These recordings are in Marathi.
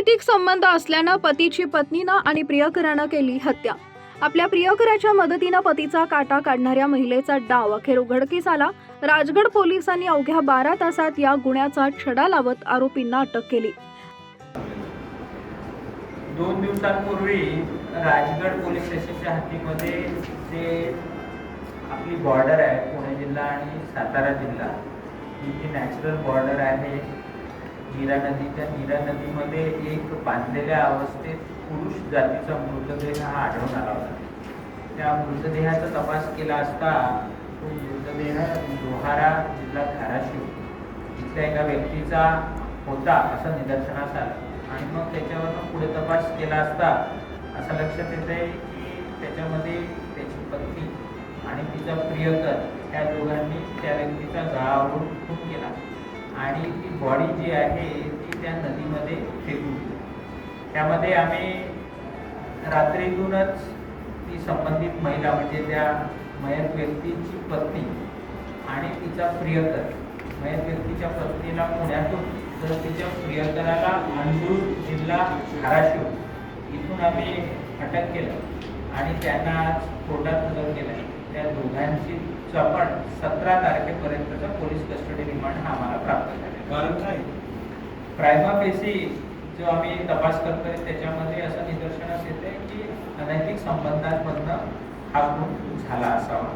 अनैतिक संबंध असल्यानं पतीची पत्नीनं आणि प्रियकरानं केली हत्या. आपल्या प्रियकराच्या मदतीनं पतीचा काटा काढणाऱ्या महिलेचा डाव अखेर उघडकीस आला. राजगड पोलिसांनी अवघ्या बारा तासात या गुन्ह्याचा छडा लावत आरोपींना अटक केली. दोन दिवसांपूर्वी राजगड पोलीस स्टेशनच्या हद्दीमध्ये जे आपली बॉर्डर आहे पुणे जिल्हा आणि सातारा जिल्हा ही जी नॅचरल बॉर्डर आहे नीरा नदी त्या नीरा नदीमध्ये एक बांधलेल्या अवस्थेत पुरुष जातीचा मृतदेह हा आढळून आला होता. त्या मृतदेहाचा तपास केला असता तो मृतदेह लोहारा जिल्हा धाराशिव इथल्या एका व्यक्तीचा होता असं निदर्शनास आलं. आणि मग त्याच्यावर पुढे तपास केला असता असं लक्षात येत आहे की त्याच्यामध्ये त्याची पत्नी आणि तिचा प्रियकर त्या दोघांनी त्या व्यक्तीचा गळावरून खूप केला. आणि ती बॉडी जी आहे ती त्या नदीमध्ये फेकून त्यामध्ये आम्ही रात्रीतूनच ती संबंधित महिला म्हणजे त्या मयत व्यक्तीची पत्नी आणि तिचा प्रियकर मयत व्यक्तीच्या पत्नीला पुण्यातून तर तिच्या प्रियकराला अंदूर जिल्हा धाराशिव इथून आम्ही अटक केलं आणि त्यांना आज कोर्टात हजर केलं. त्या दोघांची चपण सतरा तारखेपर्यंतचा पोलीस कस्टडी रिमांड हा आम्हाला प्राप्त झाला कारण काय? प्रायमा पेशी जो आम्ही तपास करतोय त्याच्यामध्ये असं निदर्शनास येते की अनैतिक संबंधांमधनं हा खून झाला असावा.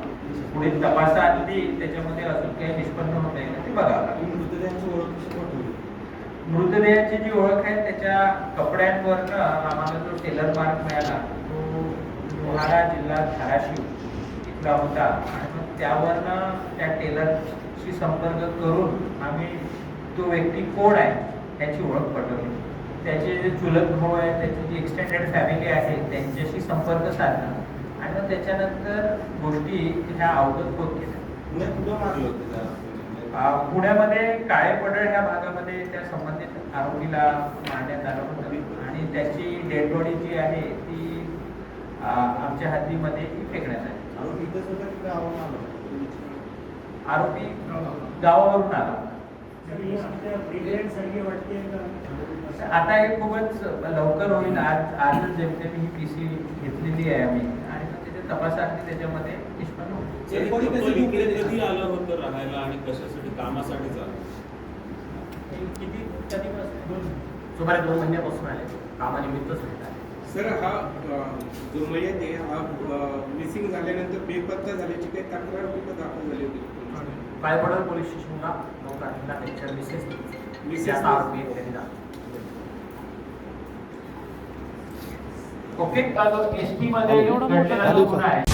पुढील तपासाआधी त्याच्यामध्ये अजून काही निष्पन्न होत आहे ते तुम्ही मृतदेहाची ओळख कशी मृतदेहाची जी ओळख आहे त्याच्या कपड्यांवरनं आम्हाला जो टेलर मार्क मिळाला तो लोहारा जिल्हा धाराशिव इथला होता. आणि मग त्यावरनं त्या टेलरशी संपर्क करून आम्ही तो व्यक्ती कोण आहे त्याची ओळख पटवली. त्याचे जे चुलत भाऊ आहे त्याची जी एक्सटेंडेड फॅमिली आहे त्यांच्याशी संपर्क साधला. आणि मग त्याच्यानंतर गोष्टी ह्या अवगत होत गेल्या कुठं मारलं होतं पुण्यामध्ये काळे पडळ ह्या भागामध्ये त्या संबंधित आरोपीला मारण्यात आलं होतं. आणि त्याची डेड बॉडी जी आहे ती आमच्या हद्दीमध्ये फेकण्यात आली? आरोपी गावावरून आला. आता हे खूपच लवकर होईल. आज आजच जेमतेम ही पी सी घेतलेली आहे आम्ही. आणि मग त्याच्या तपासासाठी त्याच्यामध्ये निष्पन्न आलं होतं राहायला आणि कशासाठी कामासाठी झालं किती कधीपासून? सुमारे दोन महिन्यापासून आले. कामानिमित्तच आले सर हा जो मयत आहे हा मिसिंग झाल्यानंतर बेपत्ता झाल्याची काही तक्रार दाखल झाली होती. काळपडर पोलीस स्टेशनला नऊ तारखेला त्यांच्या मिसेस मिसेस आरोपी आहे त्यांनी. ओके एस टी मध्ये जो गुन्हा आहे?